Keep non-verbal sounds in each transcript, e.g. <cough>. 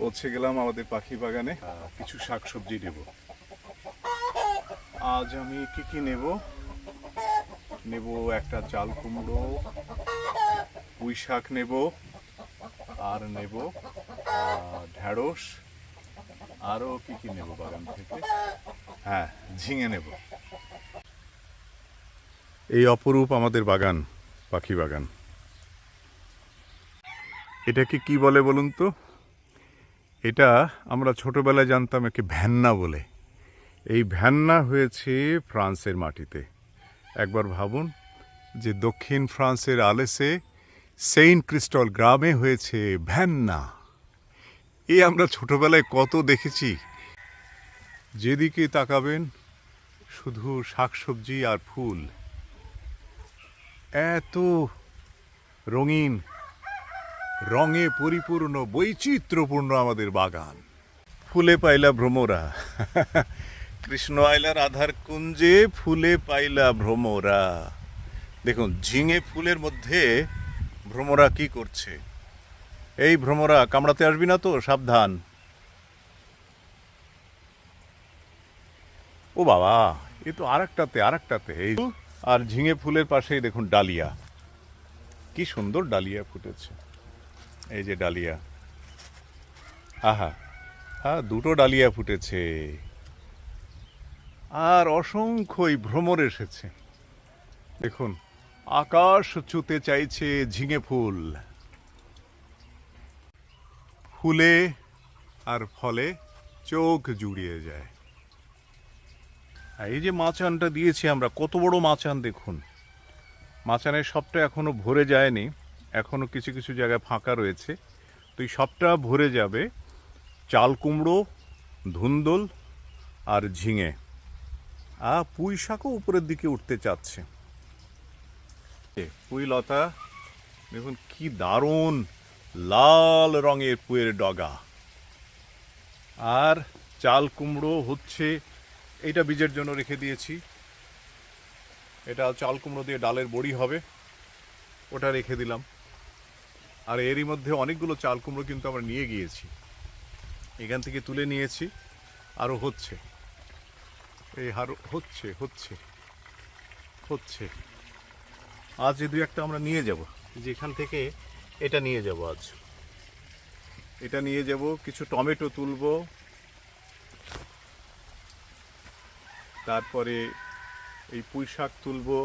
পৌঁছে গেলাম আমাদের পাখি বাগানে। কিছু শাকসবজি নেব। আজ আমি কি কি নেব? নেব একটা চাল কুমড়ো, পুঁই শাক নেব, আর নেব ঢ্যাঁড়স। আরও কি কি নেব বাগান থেকে? হ্যাঁ ঝিঙে নেব। এই অপরূপ আমাদের বাগান, পাখি বাগান। এটাকে কি বলে বলুন তো? এটা আমরা ছোটবেলায় জানতাম একে ভ্যান্না বলে। এই ভ্যান্না হয়েছে ফ্রান্সের মাটিতে। একবার ভাবুন যে দক্ষিণ ফ্রান্সের আলেসে সেইন্ট ক্রিস্টল গ্রামে হয়েছে ভ্যান্না। এ আমরা ছোটবেলায় কত দেখেছি। যেদিকে তাকাবেন, শুধু শাকসবজি আর ফুল। এত রঙিন রঙে পরিপূর্ণ, বৈচিত্র্যপূর্ণ আমাদের বাগান। ফুলে পাইলা ভ্রমরা। <laughs> কৃষ্ণ আইলার আধার কুঞ্জে ফুলে পাইলা ভ্রমরা। দেখুন, ঝিঙে ফুলের মধ্যে ভ্রমরা কি করছে? এই ভ্রমরা, কামড়াতে আসবি না তো? সাবধান। ও বাবা, এ তো আরেকটাতে আরেকটাতে। এই আর ঝিঙে ফুলের পাশেই দেখুন ডালিয়া। কি সুন্দর ডালিয়া ফুটেছে। এই যে ডালিয়া। আহা হ্যাঁ দুটো ডালিয়া ফুটেছে। আর অসংখ্যই ভ্রমর এসেছে। দেখুন, আকাশ ছুতে চাইছে ঝিঙে ফুল। ফুলে আর ফলে চোখ জুড়িয়ে যায়। এই যে মাচানটা দিয়েছি আমরা, কত বড় মাচান দেখুন। মাচানের সবটা এখনও ভরে যায়নি। এখনও কিছু কিছু জায়গায় ফাঁকা রয়েছে। তো এই সবটা ভরে যাবে চাল কুমড়ো, ধুন্দল আর ঝিঙে। আর পুঁই শাকও উপরের দিকে উঠতে চাচ্ছে। পুঁই লতা, দেখুন কি দারুণ লাল রঙের পুয়ের ডগা। আর চাল কুমড়ো হচ্ছে এইটা বীজের জন্য রেখে দিয়েছি। এটা চাল কুমড়ো দিয়ে ডালের বড়ি হবে, ওটা রেখে দিলাম। আর এরই মধ্যে অনেকগুলো চাল কুমড়ো কিন্তু আমরা নিয়ে গিয়েছি। এখান থেকে তুলে নিয়েছি। আরও হচ্ছে। এই আরও হচ্ছে হচ্ছে হচ্ছে। আজ এই দু একটা আমরা নিয়ে যাব। যেখান থেকে এটা নিয়ে যাব আজ। এটা নিয়ে যাব, কিছু টমেটো তুলব। তারপরে এই পুঁই শাক তুলবো।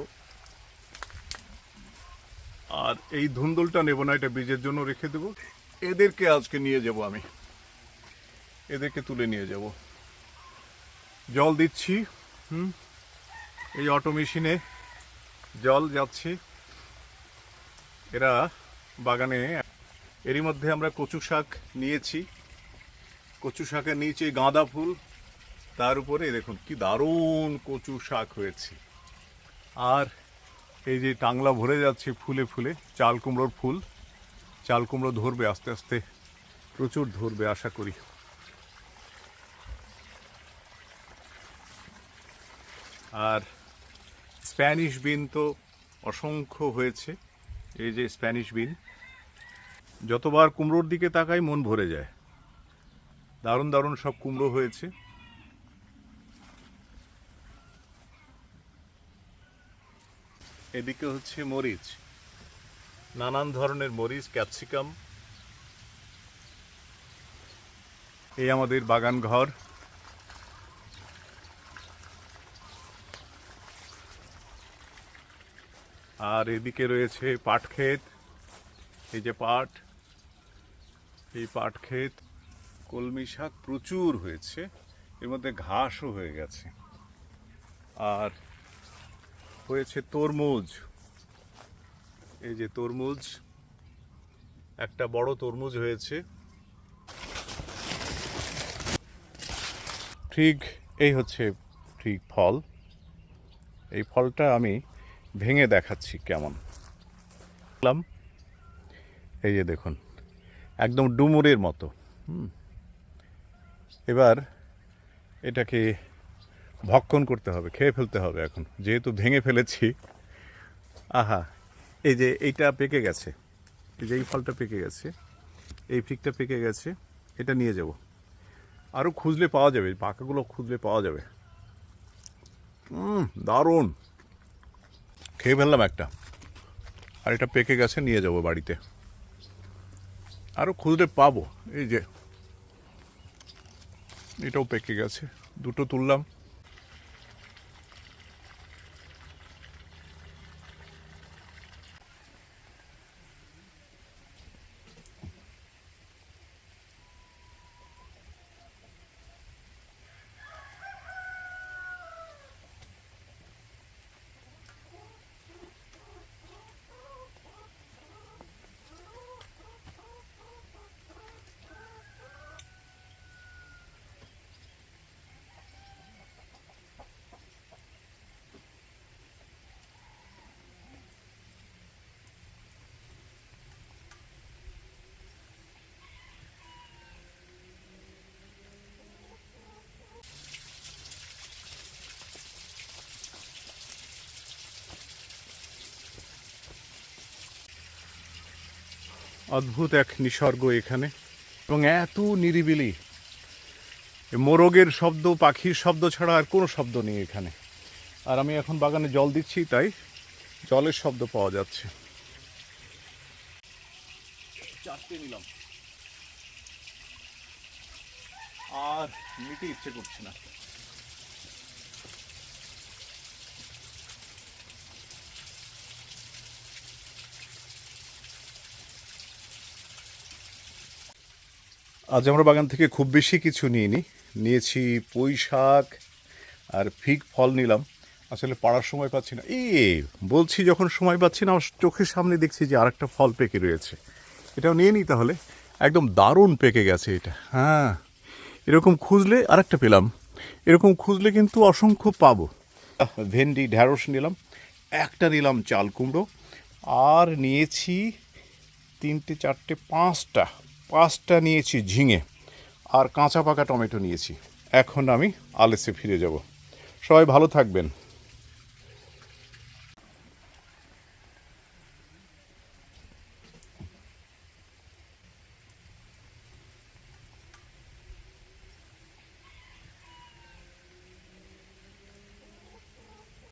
আর এই ধুন্দলটা নেব না, এটা বীজের জন্য রেখে দেবো। এদেরকে আজকে নিয়ে যাব আমি। এদেরকে তুলে নিয়ে যাব। জল দিচ্ছি, হুম? এই অটো মেশিনে জল যাচ্ছে। এরা বাগানে, এরই মধ্যে আমরা কচু শাক নিয়েছি। কচু শাকের নিচে গাঁদা ফুল। তার উপরে দেখুন, কি দারুণ কচু শাক হয়েছে। আর এই যে টাংলা ভরে যাচ্ছে ফুলে ফুলে, চাল কুমড়োর ফুল। চাল কুমড়ো ধরবে আস্তে আস্তে, প্রচুর ধরবে, আশা করি। আর স্প্যানিশ বিন তো অসংখ্য হয়েছে, এই যে স্প্যানিশ বিন। যতবার কুমড়োর দিকে তাকাই মন ভরে যায়। দারুণ দারুণ সব কুমড়ো হয়েছে। এদিকে হচ্ছে মরিচ। নানান ধরনের মরিচ ক্যাপসিকাম। এই আমাদের বাগান ঘর। আর এদিকে রয়েছে পাট ক্ষেত। এই যে পাট এই পাট ক্ষেত কলমি শাক প্রচুর হয়েছে। এর মধ্যে ঘাসও হয়ে গেছে। আর হয়েছে তরমুজ। এই যে তরমুজ, একটা বড় তরমুজ হয়েছে। ঠিক এই হচ্ছে ঠিক ফল। এই ফলটা আমি ভেঙে দেখাচ্ছি কেমন। এই যে দেখুন, একদম ডুমুরের মতো। হুম। এবার এটাকে ভক্ষণ করতে হবে, খেয়ে ফেলতে হবে এখন। যেহেতু ভেঙে ফেলেছি। আহা, এই যে এইটা পেকে গেছে। এই যে এই ফলটা পেকে গেছে, এই ফিকটা পেকে গেছে, এটা নিয়ে যাব। আরও খুঁজলে পাওয়া যাবে, পাকাগুলো খুঁজলে পাওয়া যাবে। দারুণ। খেয়ে ফেললাম একটা। আর এটা পেকে গেছে, নিয়ে যাব বাড়িতে। আরও খুঁজলে পাবো, এই যে। এটাও পেকে গেছে, দুটো তুললাম। অদ্ভুত এক নিসর্গ এখানে। এবং এত নিরিবিলি। মোরগের শব্দ, পাখির শব্দ ছাড়া আর কোনো শব্দ নেই এখানে। আর আমি এখন বাগানে জল দিচ্ছি, তাই জলের শব্দ পাওয়া যাচ্ছে। নিলাম। আর নিতে ইচ্ছে করছে না। আজ আমরা বাগান থেকে খুব বেশি কিছু নিইনি। নিয়েছি পুঁই শাক আর ফিগ ফল নিলাম। আসলে পাড়ার সময় পাচ্ছি না। এই বলছি যখন সময় পাচ্ছি না, আমার চোখের সামনে দেখছি যে আরেকটা ফল পেকে রয়েছে। এটাও নিয়ে নিই তাহলে। একদম দারুণ পেকে গেছে এটা। হ্যাঁ এরকম খুঁজলে আরেকটা পেলাম। এরকম খুঁজলে কিন্তু অসংখ্য পাবো। ভেন্ডি, ঢ্যাঁড়স নিলাম। একটা নিলাম চাল কুমড়ো। আর নিয়েছি তিনটে, চারটে, পাঁচটা পাঁচটা নিয়েছি ঝিঙে আর কাঁচা পাকা টমেটো নিয়েছি। এখন আমি আলেসে ফিরে যাব। সবাই ভালো থাকবেন।